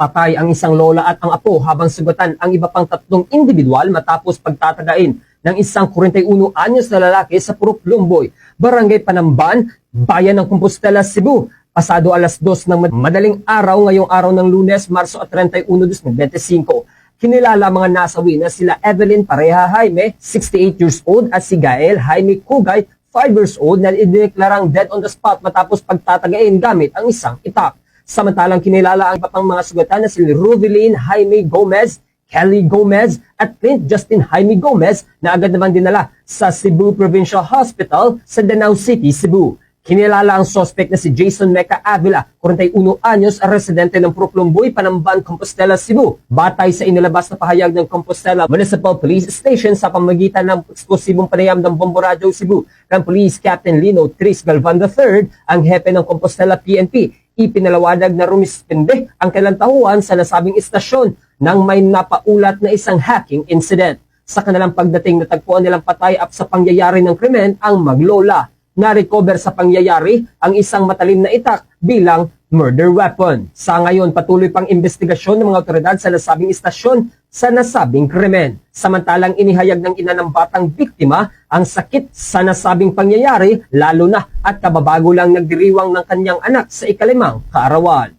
Patay ang isang lola at ang apo habang sugatan ang iba pang tatlong individual matapos pagtatagain ng isang 41 anyos na lalaki sa Purok Lumboy, Barangay Panamban, Bayan ng Compostela, Cebu. Pasado alas 2 ng mad- madaling araw ngayong araw ng lunes, Marso 31, 2025. Kinilala mga nasawi na sila Evelyn Pareha Jaime, 68 years old, at si Gael Jaime Kugay, 5 years old, na idineklarang dead on the spot matapos pagtatagain gamit ang isang itak. Samantalang kinilala ang iba pang mga sugatan na si Rubilin Jaime Gomez, Kelly Gomez at Clint Justin Jaime Gomez na agad naman dinala sa Cebu Provincial Hospital sa Danau City, Cebu. Kinilala ang suspect na si Jason Meca Avila, 41 anyos, residente ng Proclumboy, Panamban, Compostela, Cebu. Batay sa inilabas na pahayag ng Compostela Municipal Police Station sa pamagitan ng eksplosibong panayam ng Bomboradyo Cebu ng Police Captain Lino Tris Galvan III, ang hepe ng Compostela PNP, ipinalawanag na rumispinde ang kailang tahuan sa nasabing istasyon nang may napaulat na isang hacking incident. Sa kanilang pagdating natagpuan nilang patay at sa pangyayari ng krimen ang maglola. Na-recover sa pangyayari ang isang matalim na itak bilang murder weapon. Sa ngayon, patuloy pang investigasyon ng mga otoridad sa nasabing istasyon sa nasabing krimen. Samantalang inihayag ng ina ng batang biktima ang sakit sa nasabing pangyayari lalo na at kababago lang nagdiriwang ng kanyang anak sa ikalimang kaarawan.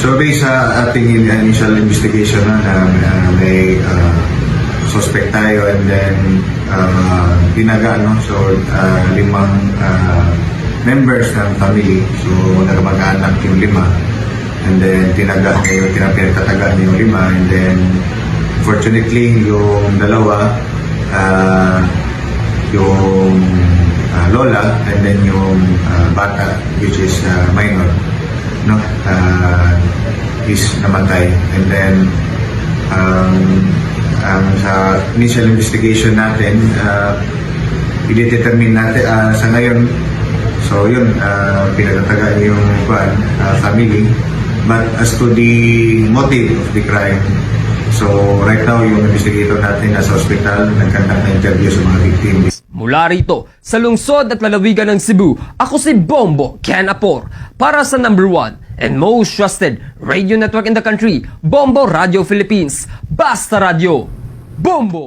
So based sa ating in- initial investigation na, na may uh, suspect tayo and then uh, tinaga no so uh, limang uh, members ng family so nagmag-anak yung lima and then tinaga niyo tinapinagtataga niyo yung lima. And then fortunately yung dalawa uh, yung uh, lola and then yung uh, bata which is uh, minor no? Uh, is namatay. And then um, ang sa initial investigation natin uh, i-determine natin uh, sa ngayon. So yun uh, pinagtataga yung uh, family but as to the motive of the crime so right now yung investigator natin nasa hospital nagkandak na interview sa mga victims Mula rito, sa lungsod at lalawigan ng Cebu, ako si Bombo Ken Apor para sa number one and most trusted radio network in the country, Bombo Radio Philippines. Basta Radio! Bombo!